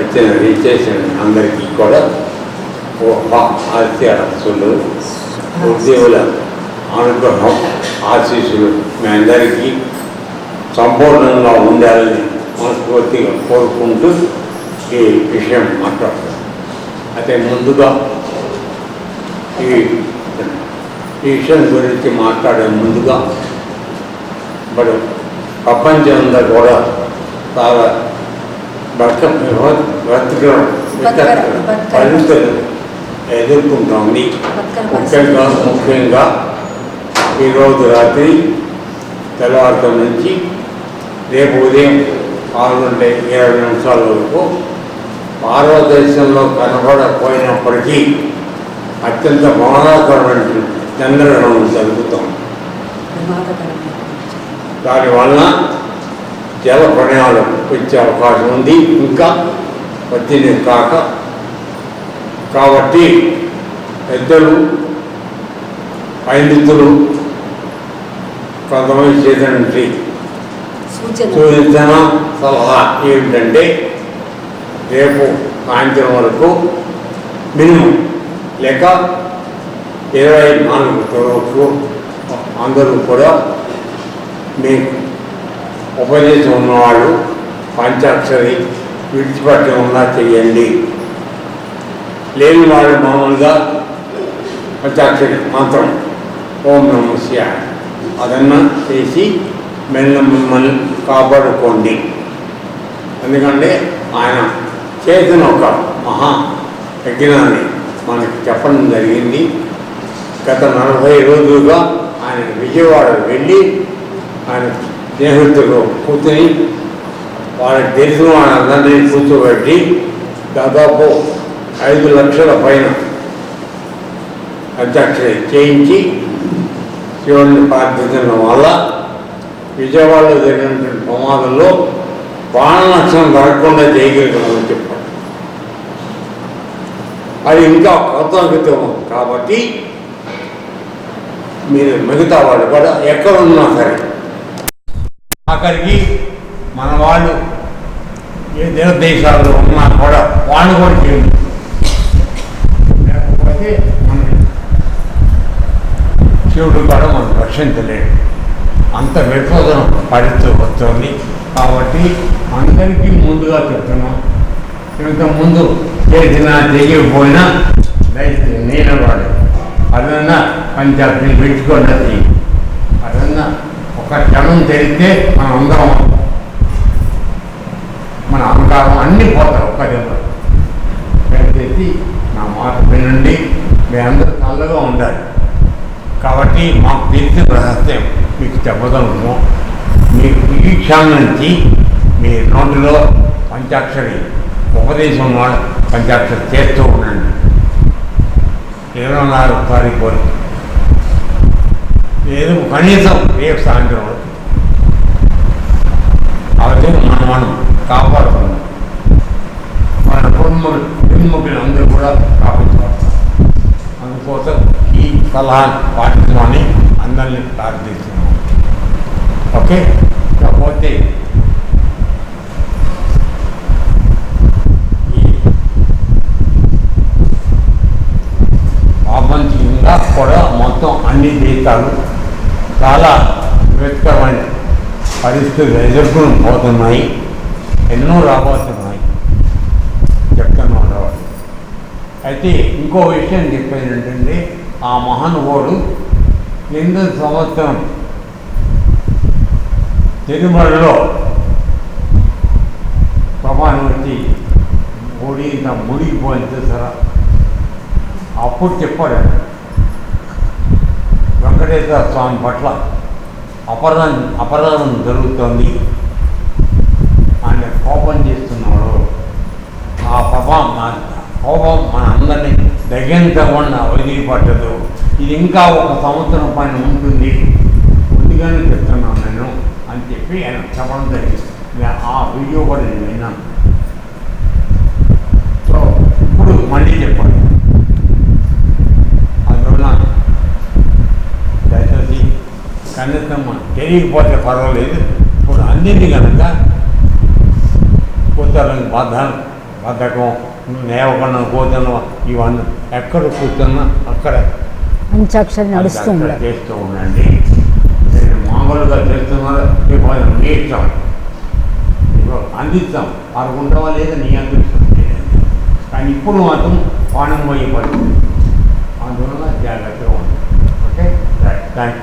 వచ్చిన రిజిస్ట్రేషన్ అందరికీ కూడా ఆశయాసులు ఉద్యోగుల అనుగ్రహం ఆశీస్సులు మీ అందరికీ సంపూర్ణంగా ఉండాలని మనస్ఫూర్తిగా కోరుకుంటూ ఈ విషయం మాట్లాడతాం అయితే ముందుగా ఈ ఈ విషయం గురించి మాట్లాడే ముందుగా ఇప్పుడు ప్రపంచంలో కూడా చాలా బ్రత బ్రతకడం పరిస్థితులు ఎదుర్కొంటోంది ముఖ్యంగా ముఖ్యంగా ఈరోజు రాత్రి తెల్లవారుతో నుంచి రేపు ఉదయం ఆరు గంటల ఇరవై నిమిషాల వరకు భారతదేశంలో కనబడకపోయినప్పటికీ అత్యంత ప్రమాదకరమైన చంద్రగ్రహణం జరుగుతోంది దానివల్ల జల ప్రయాణాలు వచ్చే అవకాశం ఉంది. ఇంకా వచ్చింది కాక కాబట్టి పెద్దలు పండితులు కొంతమంది చేసినటువంటి సూచన. సలహా ఏమిటంటే రేపు సాయంత్రం వరకు మినిమం లేక ఇరవై నాలుగు వరకు అందరూ కూడా మీ ఉపదేశం ఉన్నవాళ్ళు పంచాక్షరి విడిచిపెట్టి ఉన్నా చెయ్యండి. లేని వాళ్ళు మామూలుగా పంచాక్షరి మంత్రం ఓం నమస్య అదన్నా చేసి మెల్ల మిమ్మల్ని కాపాడుకోండి. ఎందుకంటే ఆయన చేసిన ఒక మహా యజ్ఞాన్ని మనకి చెప్పడం జరిగింది. గత నలభై రోజులుగా ఆయన విజయవాడ వెళ్ళి ఆయన స్నేహితులు కూర్చొని వాళ్ళకి తెలిసిన వాళ్ళందరినీ కూర్చోబెట్టి దాదాపు ఐదు లక్షల పైన అధ్యక్షత చేయించి శివుడిని ప్రార్థించడం వల్ల విజయవాడలో జరిగినటువంటి ప్రమాదంలో ప్రాణ జరగకుండా చేయగలిగామని చెప్పాడు అది ఇంకా కృతజ్ఞతం కాబట్టి మీరు మిగతా వాళ్ళు కూడా ఎక్కడ ఉన్నా సరే ఆఖరికి మన వాళ్ళు ఏ దేవ దేశాల్లో ఉన్నా కూడా వాళ్ళు కూడా చేయండి లేకపోతే మన శివుడు కూడా మనం రక్షించలేడు. అంత విపదం పడుతూ వస్తుంది. కాబట్టి అందరికీ ముందుగా చెప్తున్నాం. ఇంత ముందు చేసినా చేయకపోయినా దయచేసి నేను వాడు అదన్నా పంచాయతీని పెట్టుకున్నది అదన్నా ఒక క్షణం తెలిస్తే మనం అందరం మన అహంకారం అన్నీ పోతాయి ఒక్క దెబ్బ నా మాట వినండి. మీ అందరూ చల్లగా ఉండాలి. కాబట్టి మాకు తెలిసిన రహస్యం మీకు చెప్పగలము. మీకు ఈ క్షణం నుంచి మీ నోటిలో పంచాక్షరి ఉపదేశం వాడు పంచాక్షరి చేస్తూ ఉండండి. ఇరవై నాలుగు తారీఖు వరకు నేను కనీసం రేపు సాయంత్రం వరకు కాబట్టి మనం మనం కాపాడుకున్నాం మన కుటుంబం కుటుంబకులు అందరూ కూడా కాపాడుకోవాలి అందుకోసం ఈ సలహా పాటించమని అందరినీ ప్రార్థిస్తున్నాం ఓకే? కాకపోతే ఈ ప్రపంచంగా కూడా మొత్తం అన్ని దేశాలు చాలా విపత్కరమైన పరిస్థితులు ఎదుర్కొని పోతున్నాయి. ఎన్నో రాబోతున్నాయి చెప్తాను ఉండేవాళ్ళు అయితే ఇంకో విషయం చెప్పేది ఏంటంటే ఆ మహానుభావుడు ఎనిమిది సంవత్సరం తిరుమలలో ప్రమాణం వచ్చి ఓడి ఇంత మునిగిపోయింది సరే అప్పుడు చెప్పాడు వెంకటేశ్వర స్వామి పట్ల అపరాధం అపరాధం జరుగుతోంది. ఆయన కోపం చేస్తున్నాడు. ఆ పాపం మా కోపం మన అందరినీ దగించకుండా వదిలిపట్టదు ఇది ఇంకా ఒక సంవత్సరం పైన ఉంటుంది. ముందుగానే చెప్తున్నాను నేను అని చెప్పి ఆయన చెప్పడం జరిగింది. ఆ వీడియో కూడా నేను విన్నాను సో ఇప్పుడు మళ్ళీ చెప్పండి అందువల్ల దయచేసి కనీసం తెలియకపోతే పర్వాలేదు. ఇప్పుడు అందింది కనుక కొంచెం బాధ బద్ధకం నేవకుండా కూర్చున్న ఇవన్నీ ఎక్కడ కూర్చున్నా అక్కడ. చేస్తూ ఉండండి. నేను మామూలుగా చేస్తున్నారు ఇప్పుడు మీ ఇష్టం. ఇప్పుడు అందిస్తాం అనుకుంటావా లేదా నీ అందిస్తాం కానీ ఇప్పుడు మాత్రం పానం పోయే పరిస్థితి అందువల్ల జాగ్రత్తగా ఉంది ఓకే? థ్యాంక్